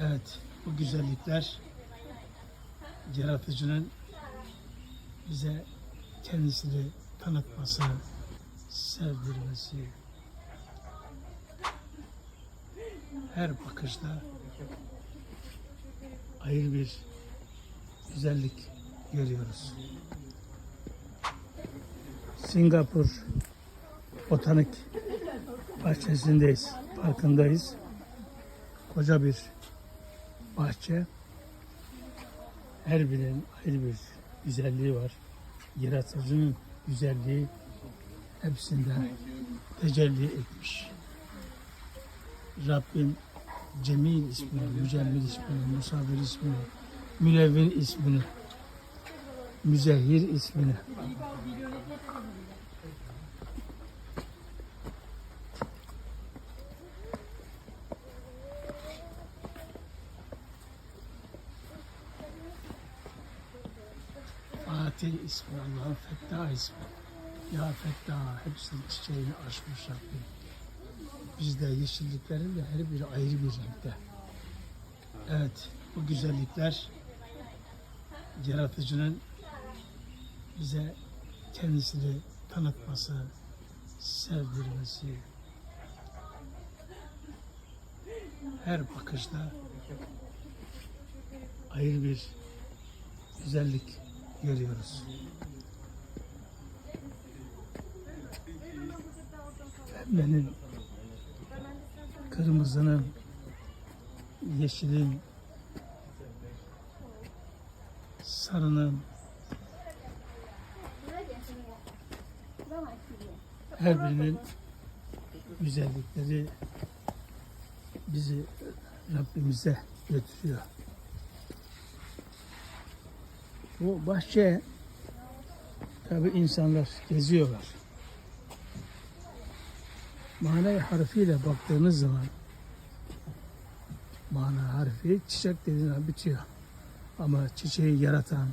Evet, bu güzellikler yaratıcının bize kendisini tanıtması, sevdirmesi, her bakışta ayrı bir güzellik görüyoruz. Singapur Botanik Bahçesi'ndeyiz, parkındayız. Koca bir bahçe. Her birinin ayrı bir güzelliği var. Yaratıcının güzelliği hepsinde tecelli etmiş. Rabbim Cemil ismini, Mücemmil ismini, Musavvir ismini, Münevvir ismini, Müzehir ismini, Fatih ismi, Allah'ın Fettah ismi. Ya Fettah hepsinin çiçeğini açmış Rabbim. Bizde yeşilliklerin de her biri ayrı bir renkte. Evet, bu güzellikler yaratıcının bize kendisini tanıtması, sevdirmesi, her bakışta ayrı bir güzellik görüyoruz. Pembenin, kırmızının, yeşilin, sarının, her birinin güzellikleri bizi Rabbimize götürüyor. Bu bahçe tabi insanlar geziyorlar. Manayı harfiyle baktığınız zaman mana harfi çiçek dediğin bitiyor. Ama çiçeği yaratan,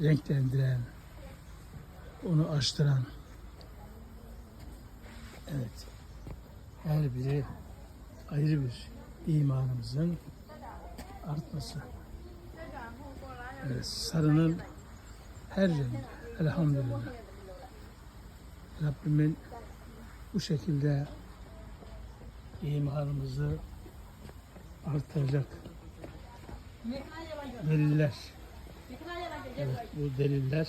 renklendiren, onu açtıran evet her biri ayrı bir imanımızın artması. Sarının her rengi elhamdülillah. Rabbimin bu şekilde imanımızı artıracak deliller. Evet, bu deliller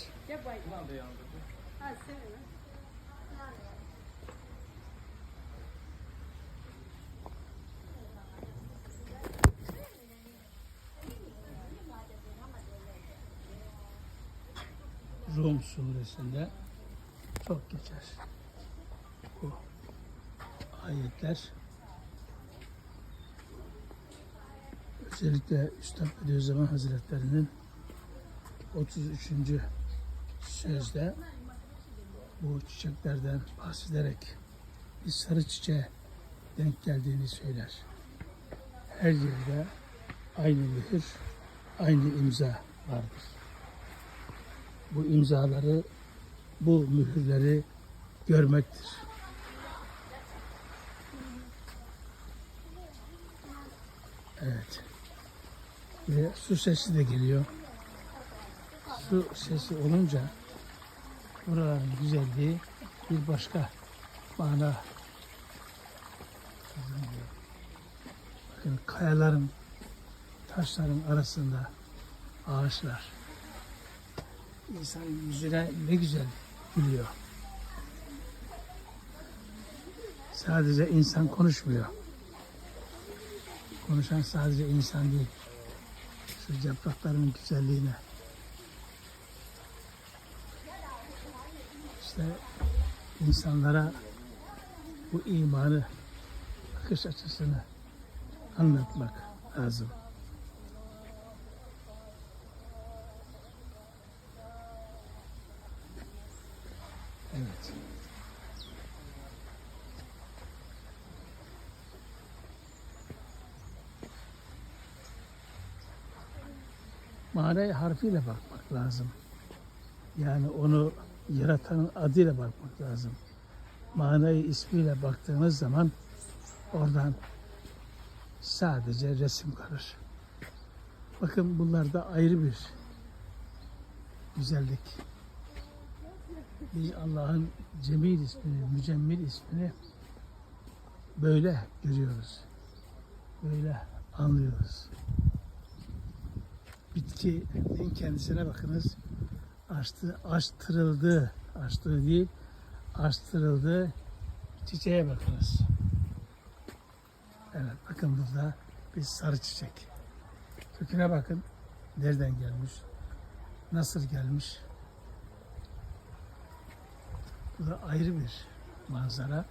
Rum suresinde çok geçer. Bu ayetler özellikle Üstad Bediüzzaman Hazretleri'nin 33. sözde bu çiçeklerden bahsederek bir sarı çiçeğe denk geldiğini söyler. Her yerde aynı mühür, aynı imza vardır bu imzaları, bu mühürleri görmektir. Evet. Ve su sesi de geliyor. Su sesi olunca buraların güzelliği bir başka mana. Bakın kayaların, taşların arasında ağaçlar insanın yüzüne ne güzel gülüyor. Sadece insan konuşmuyor. Konuşan sadece insan değil. Şu yaprakların güzelliğine. İşte insanlara bu imanı, bakış açısını anlatmak lazım. Evet. Manayı harfiyle bakmak lazım. Yani onu yaratanın adıyla bakmak lazım. Manayı ismiyle baktığınız zaman oradan sadece resim kalır. Bakın bunlar da ayrı bir güzellik. Allah'ın Cemil ismini, Mücemmil ismini böyle görüyoruz. Böyle anlıyoruz. Bitkinin kendisine bakınız. Açtı, açtırıldı. Açtığı değil, açtırıldı. Çiçeğe bakınız. Evet bakın burada bir sarı çiçek. Köküne bakın. Nereden gelmiş? Nasıl gelmiş? Bu da ayrı bir manzara.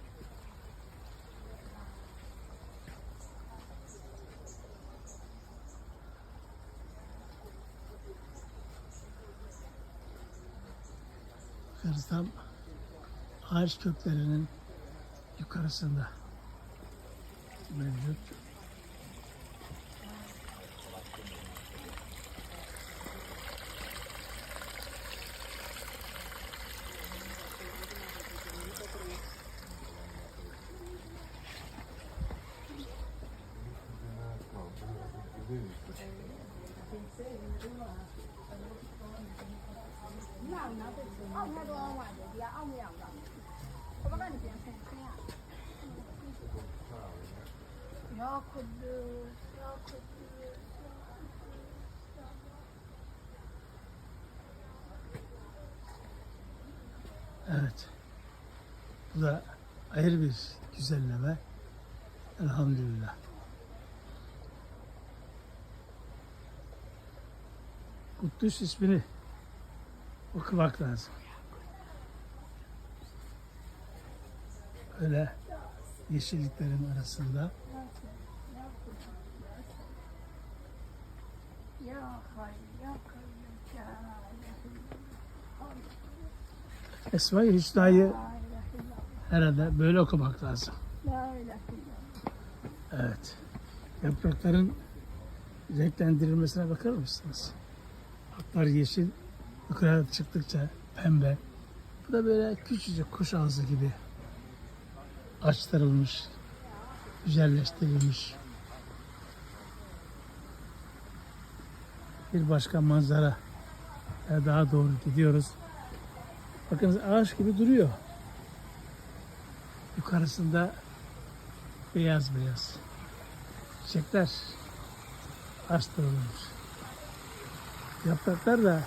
Tam ağaç köklerinin yukarısında mevcut. ။ Evet. Bu da ayrı bir güzelleme. Elhamdülillah. Kuddüs ismini okumak lazım. Öyle yeşilliklerin arasında Esma-i Hüsna'yı herhalde böyle okumak lazım. Evet. Yaprakların renklendirilmesine bakar mısınız? Hatlar yeşil, yukarı çıktıkça pembe. Bu da böyle küçücük kuş ağzı gibi açtırılmış, güzelleştirilmiş. Bir başka manzara daha doğru gidiyoruz. Bakınız ağaç gibi duruyor. Yukarısında beyaz beyaz çiçekler açtırılmış. Yapraklar da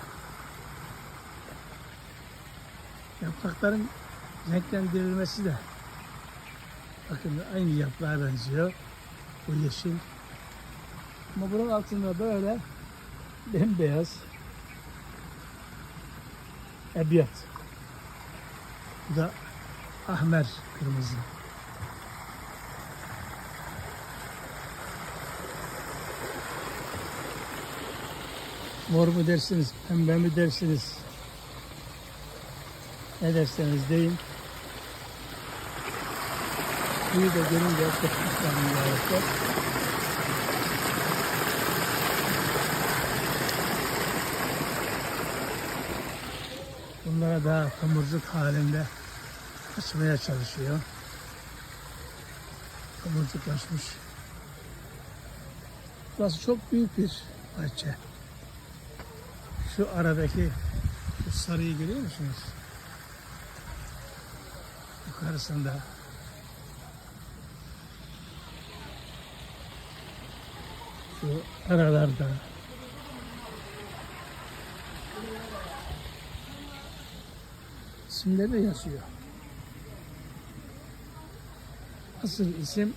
yaprakların renklendirilmesi de bakın aynı yaprağa benziyor. Bu yeşil. Ama bunun altında böyle bembeyaz ebiyat. Bu da ahmer kırmızı. Mor mu dersiniz, pembe mi dersiniz? Ne derseniz deyin. Suyu da görünce kopmuşlar daha tomurcuk halinde açmaya çalışıyor. Tomurcuklaşmış. Burası çok büyük bir bahçe. Şu aradaki şu sarıyı görüyor musunuz? Yukarısında. Şu aralarda. İsimleri de yazıyor. Asıl isim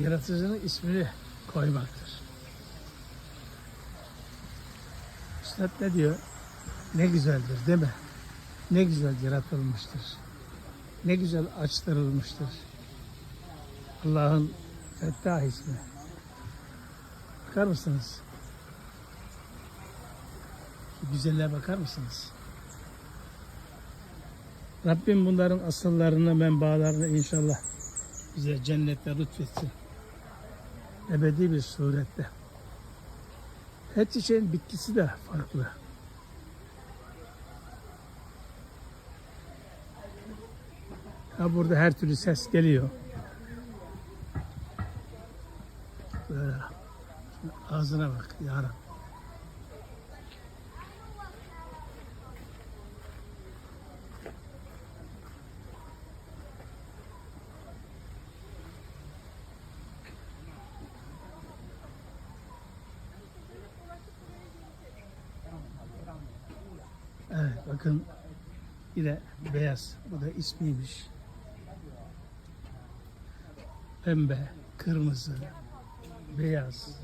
yaratıcının ismini koymaktır. Üstad ne diyor? Ne güzeldir değil mi? Ne güzel yaratılmıştır. Ne güzel açtırılmıştır. Allah'ın Fettah ismi. Bakar mısınız? Şu güzelliğe bakar mısınız? Rabbim bunların asıllarını, menbaalarını inşallah bize cennette lütfetsin. Ebedi bir surette. Her çiçeğin bitkisi de farklı. Ha burada her türlü ses geliyor. Ağzına bak yarın. Evet bakın yine beyaz. Bu da ismiymiş. Pembe, kırmızı, beyaz.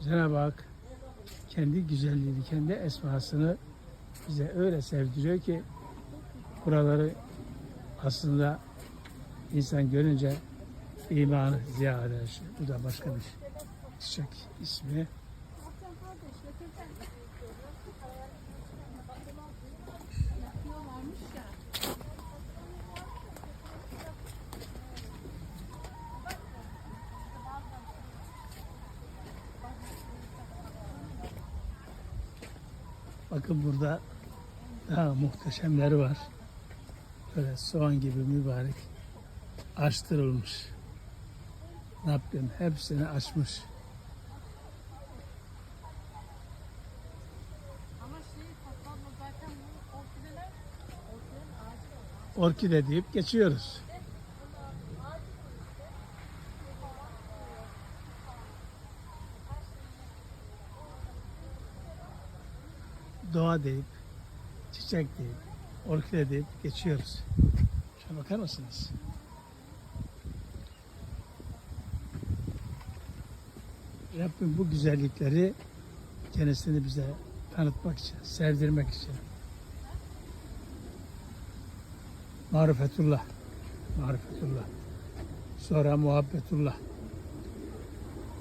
Cenab-ı Hak kendi güzelliğini, kendi esmasını bize öyle sevdiriyor ki buraları aslında insan görünce imanı ziyade. Bu da başka bir çiçek ismi. Bakın burada daha muhteşemleri var. Böyle soğan gibi mübarek açtırılmış. Rabbim hepsini açmış. Şey. Orkide deyip geçiyoruz. Doğa deyip, çiçek deyip, orkide deyip geçiyoruz. Şuna bakar mısınız? Rabbim bu güzellikleri kendisini bize tanıtmak için, sevdirmek için Marifetullah. Marifetullah. Sonra muhabbetullah.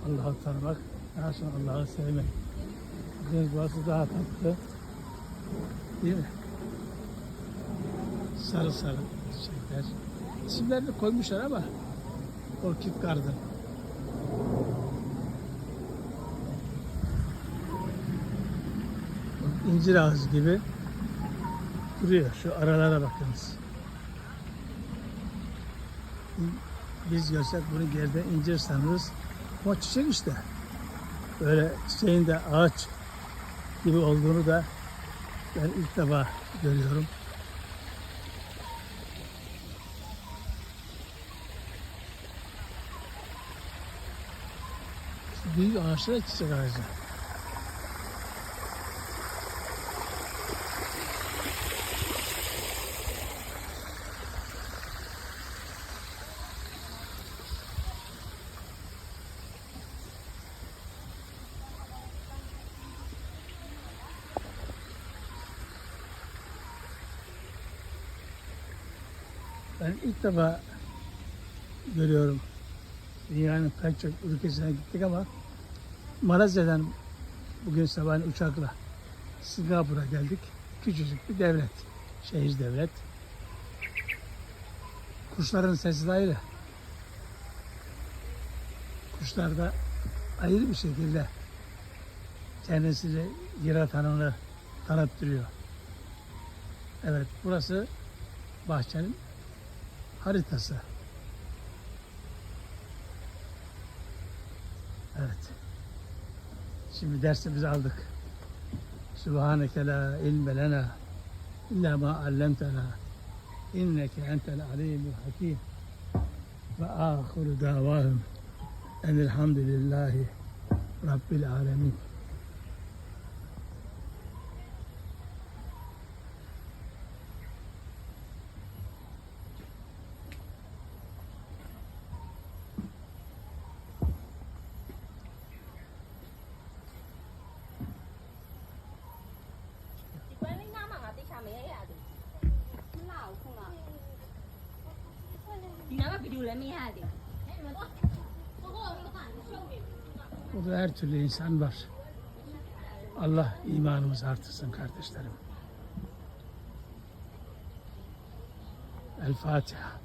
Allah'ı tanımak, daha sonra Allah'ı sevmek. Bakın burası daha tatlı. Değil mi? Sarı sarı çiçekler. İsimlerini koymuşlar ama Orkid Garden. İncir ağacı gibi duruyor. Şu aralara bakınız. Biz görsek bunu geride incir sanırız. Ama çiçek işte. Böyle çiçeğin de ağaç gibi olduğunu da ben ilk defa görüyorum. Büyük ağaçlar çiçek ağacı. Ben ilk defa görüyorum. Dünyanın pek çok ülkesine gittik ama Malezya'dan bugün sabah uçakla Singapur'a geldik. Küçücük bir devlet. Şehir devlet. Kuşların sesi de ayrı. Kuşlar da ayrı bir şekilde kendisini yaratanını tanıttırıyor. Evet burası bahçenin haritası. Evet. Şimdi dersimizi aldık. Subhaneke la ilme lena illa ma allamtena inneke entel alimul hakim ve ahiru davahum enelhamdülillahi rabbil alemin. Hadi? Burada her türlü insan var. Allah imanımızı artırsın kardeşlerim. El Fatiha.